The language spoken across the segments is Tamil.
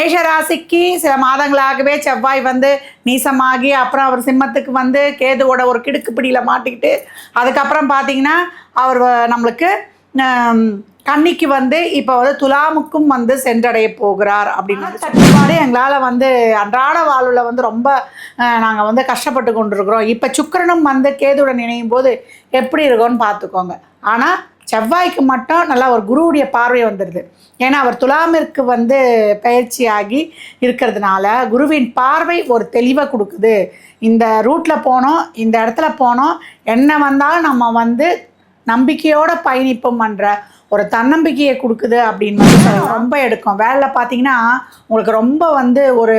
மேஷராசிக்கு சில மாதங்களாகவே செவ்வாய் வந்து நீசமாகி அப்புறம் அவர் சிம்மத்துக்கு வந்து கேதுவோட ஒரு கிடுக்கு பிடியில் மாட்டிக்கிட்டு அதுக்கப்புறம் பார்த்தீங்கன்னா அவர் நம்மளுக்கு கன்னிக்கு வந்து இப்போ வந்து துலாமுக்கும் வந்து சென்றடைய போகிறார் அப்படின்னு தட்டுப்பாடு எங்களால் வந்து அன்றாட வாழ்வில் வந்து ரொம்ப நாங்கள் வந்து கஷ்டப்பட்டு கொண்டிருக்கிறோம். இப்போ சுக்கிரனும் வந்து கேதுவுடன் இணையும் போது எப்படி இருக்கும்னு பார்த்துக்கோங்க ஆனால் செவ்வாய்க்கு மட்டும் நல்லா ஒரு குருவுடைய பார்வை வந்துடுது. ஏன்னா அவர் துலாமிற்கு வந்து பயிற்சியாகி இருக்கிறதுனால குருவின் பார்வை ஒரு தெளிவை கொடுக்குது. இந்த ரூட்டில் போனோம் இந்த இடத்துல போனோம் என்ன வந்தாலும் நம்ம வந்து நம்பிக்கையோட பண்ணுற ஒரு தன்னம்பிக்கையை கொடுக்குது அப்படின்னு ரொம்ப எடுக்கும். வேலை பார்த்தீங்கன்னா உங்களுக்கு ரொம்ப வந்து ஒரு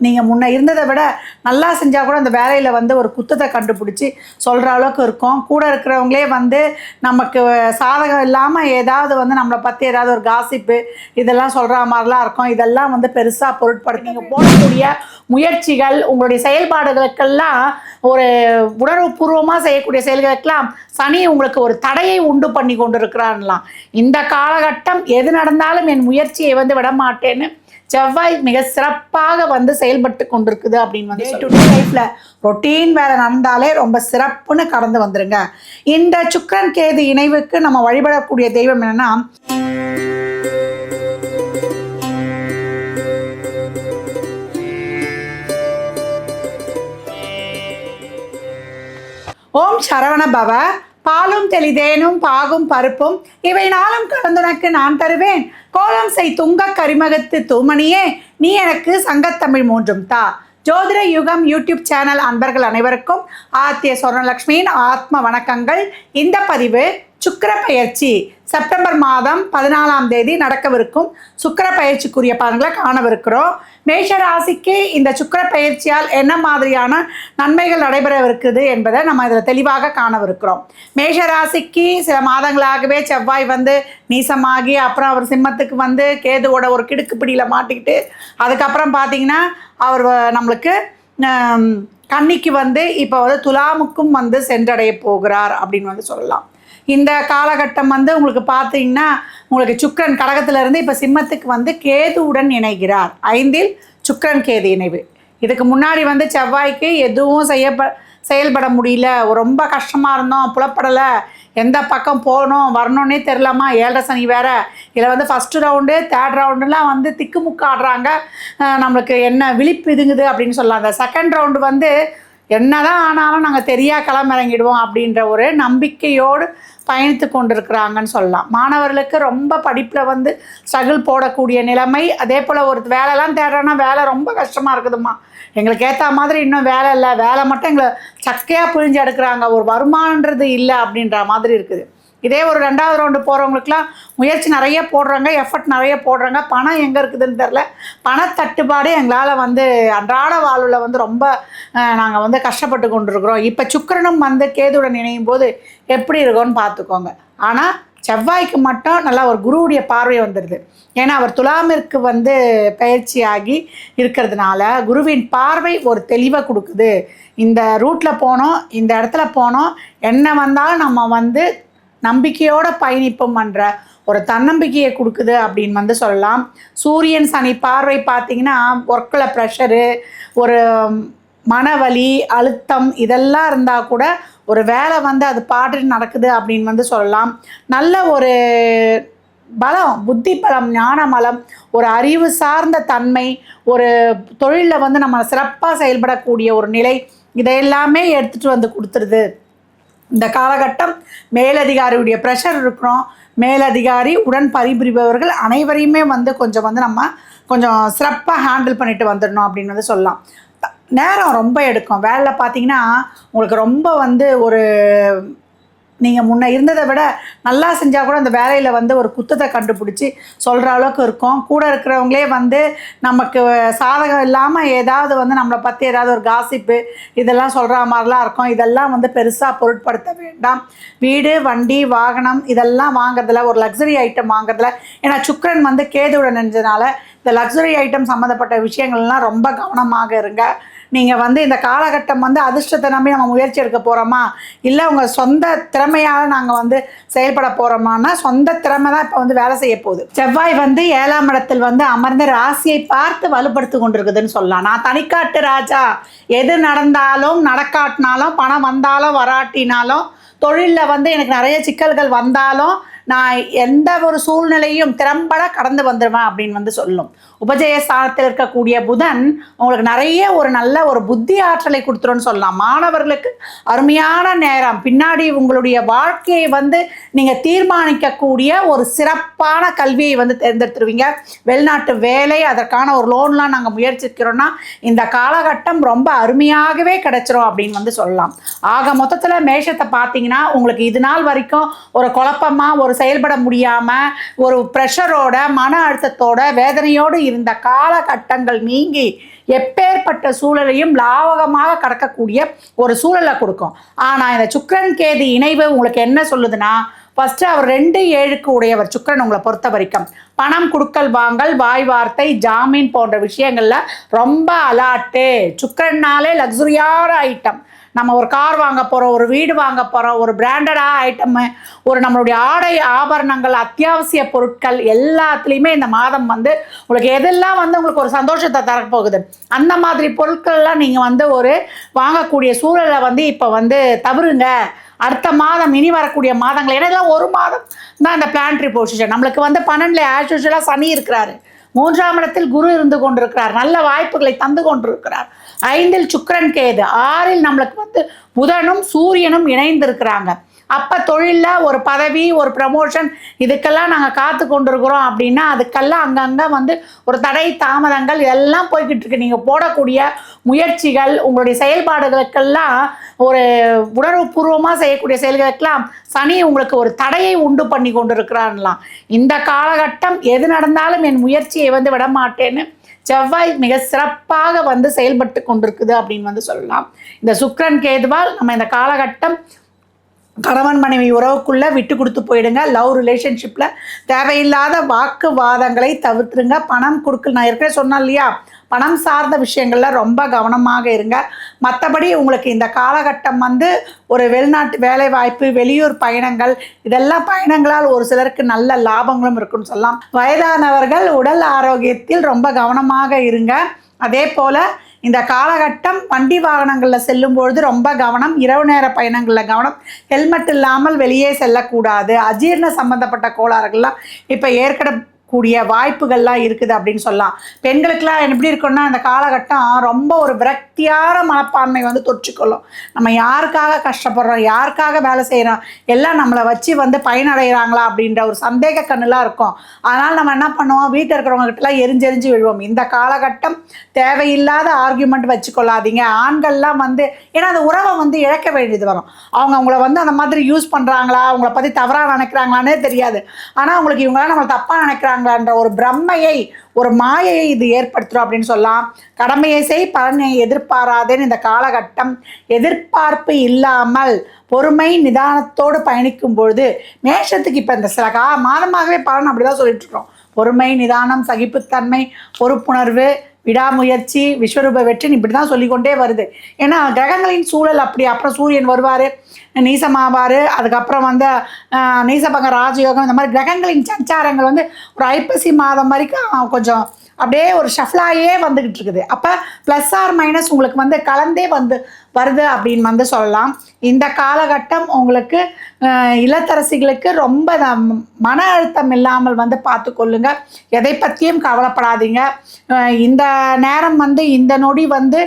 நீங்கள் முன்ன இருந்ததை விட நல்லா செஞ்சால் கூட அந்த வேலையில் வந்து ஒரு குத்தத்தை கண்டுபிடிச்சி சொல்கிற அளவுக்கு இருக்கும். கூட இருக்கிறவங்களே வந்து நமக்கு சாதகம் இல்லாமல் ஏதாவது வந்து நம்மளை பற்றி ஏதாவது ஒரு காசிப்பு இதெல்லாம் சொல்கிற மாதிரிலாம் இருக்கும். இதெல்லாம் வந்து பெருசாக பொருட்படுத்தி நீங்கள் போடக்கூடிய முயற்சிகள் உங்களுடைய செயல்பாடுகளுக்கெல்லாம் ஒரு உணர்வுபூர்வமாக செய்யக்கூடிய செயல்களுக்கெல்லாம் சனி உங்களுக்கு ஒரு தடையை உண்டு பண்ணி கொண்டு இருக்கிறான்லாம் இந்த காலகட்டம் எது நடந்தாலும் என் முயற்சியை வந்து விட மாட்டேன்னு செவ்வாய் மிக சிறப்பாக வந்து செயல்பட்டு கொண்டிருக்குது அப்படின்னு வந்து டு டே லைஃப்பில் ரொட்டீன் வேலை நடந்தாலே ரொம்ப சிறப்புன்னு கடந்து வந்துருங்க. இந்த சுக்கிரன் கேது இணைவுக்கு நம்ம வழிபடக்கூடிய தெய்வம் என்னன்னா ஓம் சரவண பவ பாலும் தெளிதேனும் பாகும் பருப்பும் இவை நாளும் கலந்துனக்கு நான் தருவேன். கோலம் செய் துங்க கரிமகத்து தூமணியே நீ எனக்கு சங்கத்தமிழ் மூன்றும் தா. ஜோதிட யுகம் யூடியூப் சேனல் அன்பர்கள் அனைவருக்கும் ஆத்திய சொர்ணலக்ஷ்மியின் ஆத்ம வணக்கங்கள். இந்த பதிவு சுக்கர பயிற்சி செப்டம்பர் மாதம் பதினாலாம் தேதி நடக்கவிருக்கும் சுக்கர பயிற்சிக்குரிய பலன்களை காணவிருக்கிறோம். மேஷ ராசிக்கு இந்த சுக்கிர பயிற்சியால் என்ன மாதிரியான நன்மைகள் நடைபெறவிருக்குது என்பதை நம்ம இதில் தெளிவாக காணவிருக்கிறோம். மேஷ ராசிக்கு சில மாதங்களாகவே செவ்வாய் வந்து நீசமாகி அப்புறம் அவர் சிம்மத்துக்கு வந்து கேதுவோட ஒரு கிடுக்கு பிடியில் மாட்டிக்கிட்டு அதுக்கப்புறம் பார்த்தீங்கன்னா அவர் வ- நம்மளுக்கு கன்னிக்கு வந்து இப்போ வந்து துலாமுக்கும் வந்து சென்றடைய போகிறார் அப்படின்னு வந்து சொல்லலாம். இந்த காலகட்டம் வந்து உங்களுக்கு பார்த்தீங்கன்னா உங்களுக்கு சுக்கிரன் கடகத்திலிருந்து இப்போ சிம்மத்துக்கு வந்து கேதுவுடன் இணைகிறார். ஐந்தில் சுக்கரன் கேது இணைவு. இதுக்கு முன்னாடி வந்து செவ்வாய்க்கு எதுவும் செய்யப்ப செயல்பட முடியல. ரொம்ப கஷ்டமாக இருந்தோம் புலப்படலை. எந்த பக்கம் போகணும் வரணும்னே தெரிலாமா ஏழரை சனி வேற. இதில் வந்து ஃபஸ்ட்டு ரவுண்டு தேர்ட் ரவுண்டுலாம் வந்து திக்குமுக்கு ஆடுறாங்க நம்மளுக்கு என்ன விழிப்பு இதுங்குது அப்படின்னு சொல்லலாம். அந்த செகண்ட் ரவுண்டு வந்து என்ன தான் ஆனாலும் நாங்கள் தெரியா களமிறங்கிடுவோம் அப்படின்ற ஒரு நம்பிக்கையோடு பயணித்து கொண்டிருக்கிறாங்கன்னு சொல்லலாம். மாணவர்களுக்கு ரொம்ப படிப்பில் வந்து ஸ்ட்ரகிள் போடக்கூடிய நிலைமை அதே போல் ஒரு வேலைலாம் தேடுறோன்னா வேலை ரொம்ப கஷ்டமாக இருக்குதும்மா. எங்களுக்கு ஏற்ற மாதிரி இன்னும் வேலை இல்லை. வேலை மட்டும் எங்களை சக்கையாக பிழிஞ்சு எடுக்கிறாங்க. ஒரு வருமானன்றது இல்லை அப்படின்ற மாதிரி இருக்குது. இதே ஒரு ரெண்டாவது ரவுண்டு போகிறவங்களுக்குலாம் முயற்சி நிறைய போடுறாங்க எஃபர்ட் நிறைய போடுறாங்க. பணம் எங்கே இருக்குதுன்னு தெரில பணத்தட்டுப்பாடு எங்களால் வந்து அன்றாட வாழ்வில் வந்து ரொம்ப நாங்கள் வந்து கஷ்டப்பட்டு கொண்டிருக்கிறோம். இப்போ சுக்கரனும் வந்து கேதுடன் இணையும் போது எப்படி இருக்கும்னு பார்த்துக்கோங்க. ஆனால் செவ்வாய்க்கு மட்டும் நல்லா ஒரு குருவுடைய பார்வை வந்துடுது. ஏன்னா அவர் துலாமிற்கு வந்து பயிற்சியாகி இருக்கிறதுனால குருவின் பார்வை ஒரு தெளிவை கொடுக்குது. இந்த ரூட்டில் போனோம் இந்த இடத்துல போனோம். என்ன வந்தாலும் நம்ம வந்து நம்பிக்கையோட பயணிப்போம்ன்ற ஒரு தன்னம்பிக்கையை கொடுக்குது அப்படின்னு வந்து சொல்லலாம். சூரியன் சனி பார்வை பார்த்தீங்கன்னா ஒர்க்கில் ப்ரெஷரு ஒரு மனவலி அழுத்தம் இதெல்லாம் இருந்தால் கூட ஒரு வேலை வந்து அது பாட்டு நடக்குது அப்படின்னு வந்து சொல்லலாம். நல்ல ஒரு பலம் புத்தி பலம் ஞான பலம் ஒரு அறிவு சார்ந்த தன்மை ஒரு தொழிலில் வந்து நம்ம சிறப்பாக செயல்படக்கூடிய ஒரு நிலை இதையெல்லாமே எடுத்துகிட்டு வந்து கொடுத்துருது. இந்த காலகட்டம் மேலதிகாரியுடைய ப்ரெஷர் இருக்கிறோம். மேலதிகாரி உடன் பரிபுரிபவர்கள் அனைவரையுமே வந்து கொஞ்சம் வந்து நம்ம கொஞ்சம் சிறப்பாக ஹேண்டில் பண்ணிட்டு வந்துடணும் அப்படின்னு வந்து சொல்லலாம். நேரம் ரொம்ப எடுக்கும். வேலை பார்த்தீங்கன்னா உங்களுக்கு ரொம்ப வந்து ஒரு நீங்கள் முன்னே இருந்ததை விட நல்லா செஞ்சால் கூட அந்த வேலையில் வந்து ஒரு குத்தத்தை கண்டுபிடிச்சி சொல்கிற அளவுக்கு இருக்கும். கூட இருக்கிறவங்களே வந்து நமக்கு சாதகம் இல்லாமல் ஏதாவது வந்து நம்மளை பற்றி ஏதாவது ஒரு காசிப்பு இதெல்லாம் சொல்கிற மாதிரிலாம் இருக்கும். இதெல்லாம் வந்து பெருசாக பொருட்படுத்த வேண்டாம். வீடு வண்டி வாகனம் இதெல்லாம் வாங்குறதுல ஒரு லக்ஸரி ஐட்டம் வாங்குறதுல. ஏன்னா சுக்கரன் வந்து கேதுவுடன் நினைஞ்சதுனால இந்த லக்ஸுரி ஐட்டம் சம்மந்தப்பட்ட விஷயங்கள்லாம் ரொம்ப கவனமாக இருங்க. நீங்கள் வந்து இந்த காலகட்டம் வந்து அதிர்ஷ்டத்தை நம்பி நம்ம முயற்சி எடுக்க போகிறோமா இல்லை உங்கள் சொந்த திறமையால் நாங்கள் வந்து செயல்பட போகிறோமான்னா சொந்த திறமை தான் இப்போ வந்து வேலை செய்ய போகுது. செவ்வாய் வந்து ஏழாம் இடத்தில் வந்து அமர்ந்த ராசியை பார்த்து வலுப்படுத்தி கொண்டிருக்குதுன்னு சொல்லலாம். நான் தனிக்காட்டு ராஜா. எது நடந்தாலும் நடக்காட்டினாலும் பணம் வந்தாலும் வராட்டினாலும் தொழிலில் வந்து எனக்கு நிறைய சிக்கல்கள் வந்தாலும் நான் எந்த ஒரு சூழ்நிலையும் திறம்பட கடந்து வந்துடுவேன் அப்படின்னு வந்து சொல்லும். உபஜய ஸ்தானத்தில் இருக்கக்கூடிய புதன் உங்களுக்கு நிறைய ஒரு நல்ல ஒரு புத்தி ஆற்றலை கொடுத்துருன்னு சொல்லலாம். மாணவர்களுக்கு அருமையான நேரம். பின்னாடி உங்களுடைய வாழ்க்கையை வந்து நீங்கள் தீர்மானிக்கக்கூடிய ஒரு சிறப்பான கல்வியை வந்து தேர்ந்தெடுத்துருவீங்க. வெளிநாட்டு வேலை அதற்கான ஒரு லோன்லாம் நாங்கள் முயற்சிக்கிறோன்னா இந்த காலகட்டம் ரொம்ப அருமையாகவே கிடைச்சிரும் அப்படின்னு வந்து சொல்லலாம். ஆக மொத்தத்தில் மேஷத்தை பார்த்தீங்கன்னா உங்களுக்கு இது நாள் வரைக்கும் ஒரு குழப்பமாக ஒரு செயல்பட முடியாமல் ஒரு ப்ரெஷரோட மன அழுத்தத்தோட வேதனையோடு இருந்த காலகட்டங்கள் நீங்கி எப்பேற்பட்ட சூழலையும் லாவகமாக கடக்கக்கூடிய ஒரு சூழலை கொடுக்கும். ஆனால் இந்த சுக்கிரன் கேது இணைவு உங்களுக்கு என்ன சொல்லுதுன்னா ஃபஸ்ட்டு அவர் ரெண்டு ஏழுக்கு உடையவர் சுக்கிரன் உங்களை பொறுத்த வரைக்கும். பணம் கொடுக்கல் வாங்கல் வாய் வார்த்தை ஜாமீன் போன்ற விஷயங்களில் ரொம்ப அலாட்டு. சுக்கரன்னாலே லக்ஸுரியான ஐட்டம் நம்ம ஒரு கார் வாங்க போகிறோம் ஒரு வீடு வாங்க போகிறோம் ஒரு பிராண்டடாக ஐட்டமு ஒரு நம்மளுடைய ஆடை ஆபரணங்கள் அத்தியாவசிய பொருட்கள் எல்லாத்துலேயுமே இந்த மாதம் வந்து உங்களுக்கு எதெல்லாம் வந்து உங்களுக்கு ஒரு சந்தோஷத்தை தரப்போகுது அந்த மாதிரி பொருட்கள்லாம் நீங்கள் வந்து ஒரு வாங்கக்கூடிய சூழலை வந்து இப்போ வந்து தவறுங்க. அடுத்த மாதம் இனி வரக்கூடிய மாதங்கள் ஏன்னா இதெல்லாம் ஒரு மாதம் தான் இந்த பிளான்ட்ரி பொசிஷன் நம்மளுக்கு வந்து பன்னெண்டில் ஆஸ் சனி இருக்கிறாரு. மூன்றாம் இடத்தில் குரு இருந்து கொண்டிருக்கிறார். நல்ல வாய்ப்புகளை தந்து கொண்டிருக்கிறார். ஐந்தில் சுக்கரன் கேது. ஆறில் நம்மளுக்கு வந்து புதனும் சூரியனும் இணைந்திருக்கிறாங்க. அப்போ தொழிலில் ஒரு பதவி ஒரு ப்ரமோஷன் இதுக்கெல்லாம் நாங்கள் காத்து கொண்டிருக்கிறோம் அப்படின்னா அதுக்கெல்லாம் அங்கங்கே வந்து ஒரு தடை தாமதங்கள் இதெல்லாம் போய்கிட்டு இருக்கு. நீங்கள் போடக்கூடிய முயற்சிகள் உங்களுடைய செயல்பாடுகளுக்கெல்லாம் ஒரு உணர்வுபூர்வமாக செய்யக்கூடிய செயல்களுக்கெல்லாம் சனி உங்களுக்கு ஒரு தடையை உண்டு பண்ணி கொண்டிருக்கிறான்லாம். இந்த காலகட்டம் எது நடந்தாலும் என் முயற்சியை வந்து விட மாட்டேன்னு செவ்வாய் மிக சிறப்பாக வந்து செயல்பட்டு கொண்டிருக்குது அப்படின்னு வந்து சொல்லலாம். இந்த சுக்ரன் கேதுவால் நம்ம இந்த காலகட்டம் கணவன் மனைவி உறவுக்குள்ளே விட்டு கொடுத்து போயிடுங்க. லவ் ரிலேஷன்ஷிப்பில் தேவையில்லாத வாக்குவாதங்களை தவிர்த்துருங்க. பணம் கொடுக்கல் நான் ஏற்கனவே சொன்னேன் இல்லையா? பணம் சார்ந்த விஷயங்களில் ரொம்ப கவனமாக இருங்க. மற்றபடி உங்களுக்கு இந்த காலகட்டம் வந்து ஒரு வெளிநாட்டு வேலை வாய்ப்பு வெளியூர் பயணங்கள் இதெல்லாம் பயணங்களால் ஒரு சிலருக்கு நல்ல லாபங்களும் இருக்குன்னு சொல்லலாம். வயதானவர்கள் உடல் ஆரோக்கியத்தில் ரொம்ப கவனமாக இருங்க. அதே போல் இந்த காலகட்டம் வண்டி வாகனங்களில் செல்லும் பொழுது ரொம்ப கவனம் இரவு நேர பயணங்களில் கவனம். ஹெல்மெட் இல்லாமல் வெளியே செல்லக்கூடாது. அஜீரண சம்பந்தப்பட்ட கோளாறுகள்லாம் இப்போ ஏற்கனவே கூடிய வாய்ப்புகள்லாம் இருக்குது அப்படின்னு சொல்லலாம். பெண்களுக்கெல்லாம் எப்படி இருக்கும்னா அந்த காலகட்டம் ரொம்ப ஒரு விரக்தியான மனப்பான்மை வந்து தொற்றிக்கொள்ளும். நம்ம யாருக்காக கஷ்டப்படுறோம் யாருக்காக வேலை செய்கிறோம் எல்லாம் நம்மளை வச்சு வந்து பயனடைகிறாங்களா அப்படின்ற ஒரு சந்தேக கண்ணுலாம் இருக்கும். அதனால் நம்ம என்ன பண்ணுவோம்? வீட்டில் இருக்கிறவங்ககிட்டலாம் எரிஞ்செரிஞ்சு விழுவோம். இந்த காலகட்டம் தேவையில்லாத ஆர்கியூமெண்ட் வச்சுக்கொள்ளாதீங்க. ஆண்கள்லாம் வந்து ஏன்னா அந்த உறவை வந்து இழக்க வேண்டியது வரும். அவங்க அவங்கள வந்து அந்த மாதிரி யூஸ் பண்ணுறாங்களா அவங்கள பற்றி தவறாக நினைக்கிறாங்களானே தெரியாது. ஆனால் அவங்களுக்கு இவங்களாம் நம்மளை தப்பாக நினைக்கிறாங்க. பண்ணுறாங்கன்ற ஒரு பிரம்மையை ஒரு மாயையை இது ஏற்படுத்துகிறோம் அப்படின்னு சொல்லலாம். கடமையை செய் பலனை எதிர்பாராதேன்னு இந்த காலகட்டம் எதிர்பார்ப்பு இல்லாமல் பொறுமை நிதானத்தோடு பயணிக்கும் பொழுது மேஷத்துக்கு இப்போ இந்த சில கா மாதமாகவே பலன் அப்படி தான் சொல்லிட்டுருக்கோம். பொறுமை நிதானம் சகிப்புத்தன்மை பொறுப்புணர்வு விடாமுயற்சி விஸ்வரூப வெற்றின்னு இப்படி தான் சொல்லிக்கொண்டே வருது. ஏன்னா கிரகங்களின் சூழல் அப்படி. அப்புறம் சூரியன் வருவார். நீசமாவார் அதுக்கப்புறம் வந்து நீசபங்க ராஜயோகம் இந்த மாதிரி கிரகங்களின் சஞ்சாரங்கள் வந்து ஒரு ஐப்பசி மாதம் வரைக்கும் கொஞ்சம் அப்படியே ஒரு ஷஃப்லாயே வந்துக்கிட்டு இருக்குது. அப்போ ப்ளஸ் ஆர் மைனஸ் உங்களுக்கு வந்து கலந்தே வந்து வருது அப்படின்னு வந்து சொல்லலாம். இந்த காலகட்டம் உங்களுக்கு இளத்தரசிகளுக்கு இல்லத்தரசிகளுக்கு ரொம்ப மன அழுத்தம் இல்லாமல் வந்து பார்த்து கொள்ளுங்க. எதை பற்றியும் கவலைப்படாதீங்க. இந்த நேரம் வந்து இந்த நொடி வந்து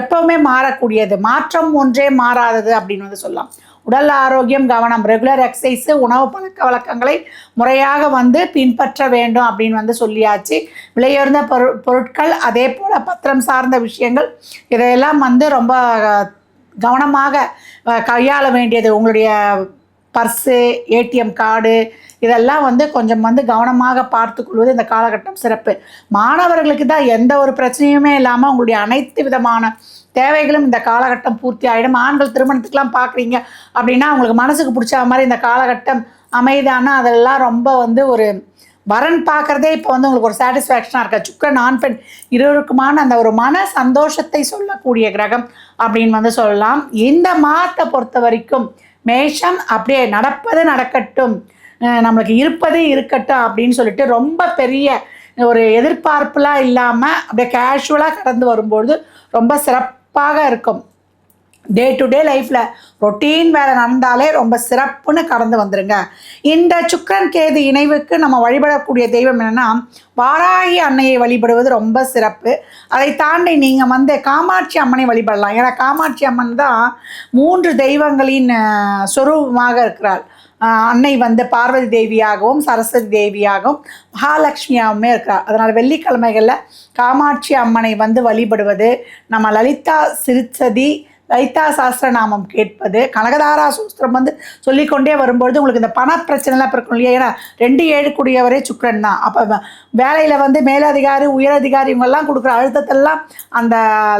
எப்போவுமே எப்பவுமே மாறக்கூடியது. மாற்றம் ஒன்றே மாறாதது அப்படின்னு வந்து சொல்லலாம். உடல் ஆரோக்கியம் கவனம் ரெகுலர் எக்ஸசைஸு உணவு பழக்க வழக்கங்களை முறையாக வந்து பின்பற்ற வேண்டும் அப்படின்னு வந்து சொல்லியாச்சு. விலையுயர்ந்த பொரு பொருட்கள் அதே போல் பத்திரம் சார்ந்த விஷயங்கள் இதையெல்லாம் வந்து ரொம்ப கவனமாக கையாள வேண்டியது. உங்களுடைய பர்ஸு ஏடிஎம் கார்டு இதெல்லாம் வந்து கொஞ்சம் வந்து கவனமாக பார்த்துக்கொள்வது இந்த காலகட்டம் சிறப்பு. மாணவர்களுக்கு தான் எந்த ஒரு பிரச்சனையுமே இல்லாமல் உங்களுடைய அனைத்து விதமான தேவைகளும் இந்த காலகட்டம் பூர்த்தி ஆகிடும் ஆண்கள் திருமணத்துக்கெலாம் பார்க்குறீங்க அப்படின்னா உங்களுக்கு மனசுக்கு பிடிச்ச மாதிரி இந்த காலகட்டம் அமைதானா? அதெல்லாம் ரொம்ப வந்து ஒரு வரன் பார்க்குறதே இப்போ வந்து உங்களுக்கு ஒரு சாட்டிஸ்ஃபேக்ஷனாக இருக்கா? சுக்கரன் ஆண் பெண் இருவருக்குமான அந்த ஒரு மன சந்தோஷத்தை சொல்லக்கூடிய கிரகம் அப்படின்னு வந்து சொல்லலாம். இந்த மாதத்தை பொறுத்த வரைக்கும் மேஷம் அப்படியே நடப்பது நடக்கட்டும். நம்மளுக்கு இருப்பது இருக்கட்டும் அப்படின்னு சொல்லிட்டு ரொம்ப பெரிய ஒரு எதிர்பார்ப்புலாம் இல்லாமல் அப்படியே கேஷுவலாக கடந்து வரும்பொழுது ரொம்ப சிறப்பு சிறப்பாக இருக்கும். டே டு டே லைஃப்பில் ரொட்டீன் வேலை நடந்தாலே ரொம்ப சிறப்புன்னு கடந்து வந்துடுங்க இந்த சுக்கரன் கேது இணைவுக்கு நம்ம வழிபடக்கூடிய தெய்வம் என்னென்னா வாராகி அன்னையை வழிபடுவது ரொம்ப சிறப்பு. அதை தாண்டி நீங்கள் வந்து காமாட்சி அம்மனை வழிபடலாம். ஏன்னா காமாட்சி அம்மன் தான் மூன்று தெய்வங்களின் சொரூபமாக இருக்கிறாள். அன்னை வந்து பார்வதி தேவியாகவும் சரஸ்வதி தேவியாகவும் மகாலட்சுமியாகவுமே இருக்கிறார் அதனால் வெள்ளிக்கிழமைகளில் காமாட்சி அம்மனை வந்து வழிபடுவது நம்ம லலிதா சிறுச்சதி லலிதா சாஸ்திரநாமம் கேட்பது கனகதாரா சூஸ்திரம் வந்து சொல்லிக்கொண்டே வரும்பொழுது உங்களுக்கு இந்த பண பிரச்சனைலாம் இருக்கும் இல்லையா? ஏன்னா ரெண்டு ஏழு கூடியவரே சுக்கரன் தான். அப்போ வேலையில் வந்து மேலதிகாரி உயரதிகாரி இவங்கெல்லாம் கொடுக்குற அழுத்தத்தெல்லாம் அந்த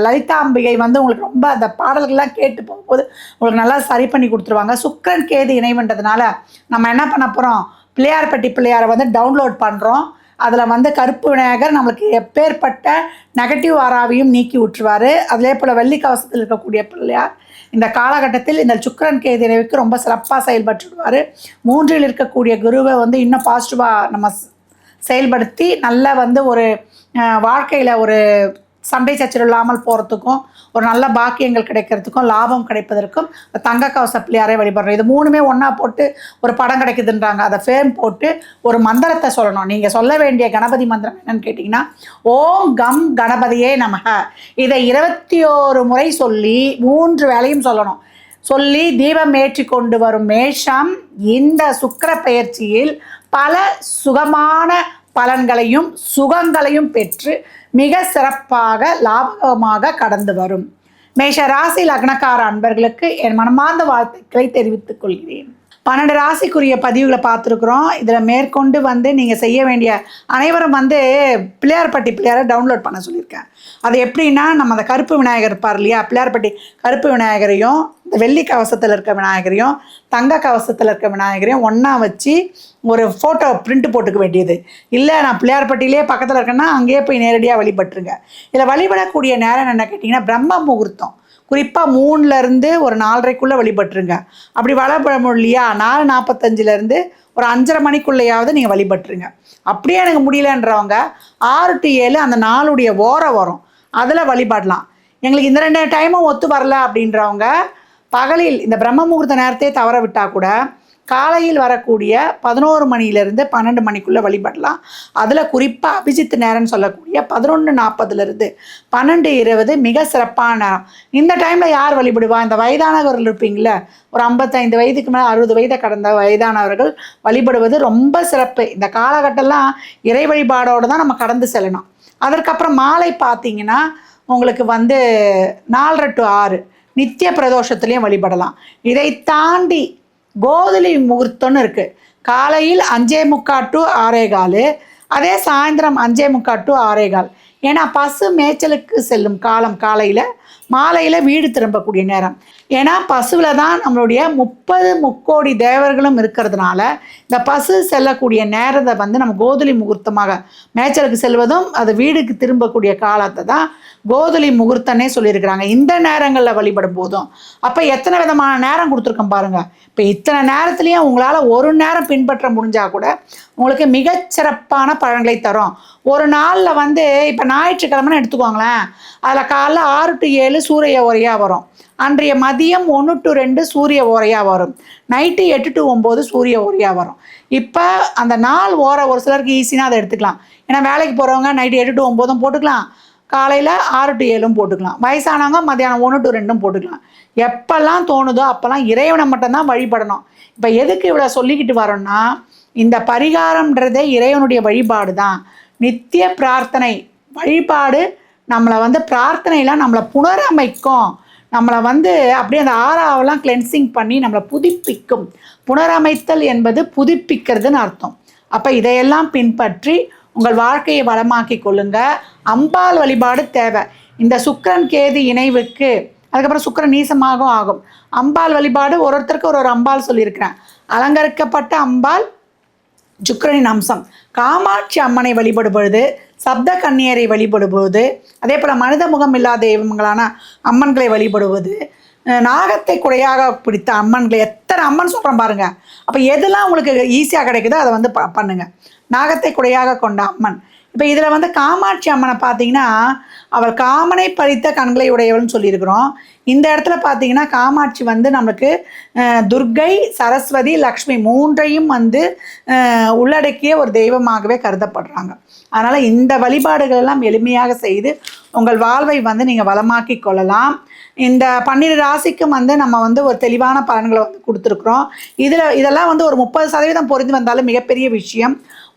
லலிதாம்பிகை வந்து உங்களுக்கு ரொம்ப அந்த பாடல்கள்லாம் கேட்டு போகும்போது உங்களுக்கு நல்லா சரி பண்ணி கொடுத்துருவாங்க. சுக்கரன் கேது இணைவுன்றதுனால நம்ம என்ன பண்ண போகிறோம் பிள்ளையார்பட்டி பிள்ளையாரை வந்து டவுன்லோட் பண்ணுறோம் அதில் வந்து கருப்பு விநாயகர் நம்மளுக்கு எப்பேற்பட்ட நெகட்டிவ் ஆறாவையும் நீக்கி விட்டுருவார் அதே போல் வெள்ளி கவசத்தில் இருக்கக்கூடிய பிள்ளையார் இந்த காலகட்டத்தில் இந்த சுக்கரன் கேது ரொம்ப சிறப்பாக செயல்பட்டுடுவார். மூன்றில் இருக்கக்கூடிய குருவை வந்து இன்னும் பாசிட்டிவாக நம்ம செயல்படுத்தி நல்ல வந்து ஒரு வாழ்க்கையில் ஒரு சண்டை சச்சரவு இல்லாமல் போகிறதுக்கும் ஒரு நல்ல பாக்கியங்கள் கிடைக்கிறதுக்கும் லாபம் கிடைப்பதற்கும் தங்க கவச பிள்ளையாரை வழிபடுறோம். இது மூணுமே ஒன்றா போட்டு ஒரு படம் கிடைக்குதுன்றாங்க. அதை ஃபேம் போட்டு ஒரு மந்திரத்தை சொல்லணும். நீங்கள் சொல்ல வேண்டிய கணபதி மந்திரம் என்னன்னு கேட்டிங்கன்னா ஓம் கம் கணபதியே நமக. இதை இருபத்தி ஓரு முறை சொல்லி மூன்று வேலையும் சொல்லணும். சொல்லி தீபம் ஏற்றி கொண்டு வரும் மேஷம் இந்த சுக்கர பயிற்சியில் பல சுகமான பலன்களையும் சுகங்களையும் பெற்று மிக சிறப்பாக லாபகமாக கடந்து வரும். மேஷ ராசி லக்னக்கார அன்பர்களுக்கு என் மனமார்ந்த வாழ்த்துக்களை தெரிவித்துக் கொள்கிறேன். பன்னெண்டு ராசிக்குரிய பதிவுகளை பார்த்துருக்குறோம். இதில் மேற்கொண்டு வந்து நீங்கள் செய்ய வேண்டிய அனைவரும் வந்து பிள்ளையார்பட்டி பிள்ளையாரை டவுன்லோட் பண்ண சொல்லியிருக்கேன். அது எப்படின்னா நம்ம அந்த கருப்பு விநாயகர் இருப்பார் இல்லையா? பிள்ளையார்பட்டி கருப்பு விநாயகரையும் இந்த வெள்ளி கவசத்தில் இருக்க விநாயகரையும் தங்க கவசத்தில் இருக்க விநாயகரையும் ஒன்றா வச்சு ஒரு ஃபோட்டோ பிரிண்ட் போட்டுக்க வேண்டியது. இல்லை நான் பிள்ளையார்பட்டியிலே பக்கத்தில் இருக்கேன்னா அங்கேயே போய் நேரடியாக வழிபட்டுருங்க. இதில் வழிபடக்கூடிய நேரம் என்ன கேட்டிங்கன்னா பிரம்ம முகூர்த்தம். குறிப்பாக மூணுலேருந்து ஒரு நாலரைக்குள்ளே வழிபட்டுருங்க. அப்படி வழிபட முடியலையா நாலு நாற்பத்தஞ்சிலேருந்து ஒரு அஞ்சரை மணிக்குள்ளேயாவது நீங்கள் வழிபட்டுருங்க. அப்படியே எனக்கு முடியலன்றவங்க ஆறு டு ஏழு அந்த நாளுடைய ஓரம் வரும் அதில் வழிபடலாம். எங்களுக்கு இந்த ரெண்டு டைமும் ஒத்து வரல அப்படின்றவங்க பகலில் இந்த பிரம்ம முகூர்த்த நேரத்தையே தவற விட்டால் கூட காலையில் வரக்கூடிய பதினோரு மணியிலேருந்து பன்னெண்டு மணிக்குள்ளே வழிபடலாம். அதில் குறிப்பாக அபிஜித் நேரம்னு சொல்லக்கூடிய பதினொன்று நாற்பதுலேருந்து பன்னெண்டு இருபது மிக சிறப்பான நேரம். இந்த டைமில் யார் வழிபடுவா? இந்த வயதானவர்கள் இருப்பீங்களே ஒரு ஐம்பத்தைந்து வயதுக்கு மேலே அறுபது வயதை கடந்த வயதானவர்கள் வழிபடுவது ரொம்ப சிறப்பு. இந்த காலகட்டம்லாம் இறை வழிபாடோடு தான் நம்ம கடந்து செல்லணும். அதற்கப்புறம் மாலை பார்த்தீங்கன்னா உங்களுக்கு வந்து நாலரை டு ஆறு நித்திய பிரதோஷத்துலேயும் வழிபடலாம். இதை தாண்டி கோதுலி முகூர்த்தம்னு இருக்குது காலையில் அஞ்சே முக்கால் டு ஆறே கால் அதே சாயந்தரம் அஞ்சே முக்கால் டு ஆறே கால். ஏன்னா பசு மேய்ச்சலுக்கு செல்லும் காலம் காலையில். மாலையில் வீடு திரும்பக்கூடிய நேரம். ஏன்னா பசுவில் தான் நம்மளுடைய முப்பது முக்கோடி தேவர்களும் இருக்கிறதுனால இந்த பசு செல்லக்கூடிய நேரத்தை வந்து நம்ம கோதலி முகூர்த்தமாக மேய்ச்சலுக்கு செல்வதும் அது வீடுக்கு திரும்பக்கூடிய காலத்தை தான் கோதலி முகூர்த்தனே சொல்லியிருக்கிறாங்க. இந்த நேரங்களில் வழிபடும் போதும். அப்போ எத்தனை விதமான நேரம் கொடுத்துருக்கோம் பாருங்கள் இப்போ இத்தனை நேரத்துலையும் உங்களால் ஒரு நேரம் பின்பற்ற முடிஞ்சால் கூட உங்களுக்கு மிகச்சிறப்பான பழங்களை தரும். ஒரு நாளில் வந்து இப்போ ஞாயிற்றுக்கிழமைன்னு எடுத்துக்கோங்களேன். அதில் காலைல ஆறு டு ஏழு சூரிய உரையாக வரும். அன்றைய மதியம் ஒன்று டு ரெண்டு சூரிய ஓரையாக வரும். நைட்டு எட்டு டு ஒம்பது சூரிய ஓரையாக வரும். இப்போ அந்த நாள் ஓர ஒரு சிலருக்கு ஈஸினா அதை எடுத்துக்கலாம். ஏன்னா வேலைக்கு போகிறவங்க நைட்டு எட்டு டு ஒம்போதும் போட்டுக்கலாம். காலையில் ஆறு டு ஏழும் போட்டுக்கலாம். வயசானவங்க மத்தியானம் ஒன்று டு ரெண்டும் போட்டுக்கலாம். எப்போல்லாம் தோணுதோ அப்போல்லாம் இறைவனை மட்டும்தான் வழிபடணும். இப்போ எதுக்கு இவ்வளோ சொல்லிக்கிட்டு வரோன்னா இந்த பரிகாரம்ன்றதே இறைவனுடைய வழிபாடு தான் நித்திய பிரார்த்தனை வழிபாடு நம்மளை வந்து பிரார்த்தனைலாம் நம்மளை புனரமைக்கும். நம்மளை வந்து அப்படியே அந்த ஆறாவெல்லாம் கிளென்சிங் பண்ணி நம்மளை புதுப்பிக்கும். புனரமைத்தல் என்பது புதுப்பிக்கிறதுன்னு அர்த்தம். அப்போ இதையெல்லாம் பின்பற்றி உங்கள் வாழ்க்கையை வளமாக்கி கொள்ளுங்க. அம்பாள் வழிபாடு தேவை. இந்த சுக்கரன் கேது இணைவுக்கு அதுக்கப்புறம் சுக்கரன் நீசமாகவும் ஆகும். அம்பாள் வழிபாடு ஒரு ஒருத்தருக்கு ஒரு ஒரு அம்பாள் சொல்லியிருக்கிறேன். அலங்கரிக்கப்பட்ட அம்பாள் சுக்கரனின் அம்சம். காமாட்சி அம்மனை வழிபடுபொழுது சப்த கன்னியரை வழிபடுபோது அதே போல் மனித முகம் இல்லாத தெய்வங்களான அம்மன்களை வழிபடுவது நாகத்தை குறையாக பிடித்த அம்மன்களை எத்தனை அம்மன் சொல்கிறோம் பாருங்க. அப்போ எதெல்லாம் உங்களுக்கு ஈஸியாக கிடைக்குதோ அதை வந்து ப பண்ணுங்க. நாகத்தை குறையாக கொண்ட அம்மன். இப்போ இதில் வந்து காமாட்சி அம்மனை பார்த்தீங்கன்னா அவள் காமனை பறித்த கண்களை உடையவள்னு சொல்லியிருக்கிறோம். இந்த இடத்துல பார்த்தீங்கன்னா காமாட்சி வந்து நம்மளுக்கு துர்கை துர்க்கை சரஸ்வதி லக்ஷ்மி மூன்றையும் வந்து உள்ளடக்கிய ஒரு தெய்வமாகவே கருதப்படுறாங்க. அதனால் இந்த வழிபாடுகள் எல்லாம் எளிமையாக செய்து உங்கள் வாழ்வை வந்து நீங்கள் வளமாக்கி கொள்ளலாம். இந்த பன்னிரு ராசிக்கும் வந்து நம்ம வந்து ஒரு தெளிவான பலன்களை வந்து கொடுத்துருக்குறோம். இதில் இதெல்லாம் வந்து ஒரு முப்பது சதவீதம் பொருந்தி வந்தாலும் மிகப்பெரிய விஷயம்.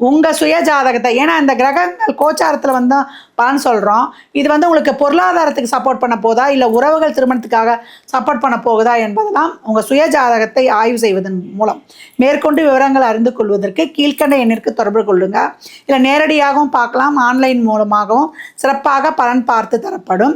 உங்கள் சுய ஜாதகத்தை ஏன்னா இந்த கிரகங்கள் கோச்சாரத்தில் வந்து பலன் சொல்கிறோம் இது வந்து உங்களுக்கு பொருளாதாரத்துக்கு சப்போர்ட் பண்ண போதா இல்லை உறவுகள் திருமணத்துக்காக சப்போர்ட் பண்ண போகுதா என்பதெல்லாம் உங்கள் சுய ஜாதகத்தை ஆய்வு செய்வதன் மூலம். மேற்கொண்டு விவரங்கள் அறிந்து கொள்வதற்கு கீழ்க்கண்ட எண்ணிற்கு தொடர்பு கொள்ளுங்க. இல்லை நேரடியாகவும் பார்க்கலாம் ஆன்லைன் மூலமாகவும் சிறப்பாக பலன் பார்த்து தரப்படும்.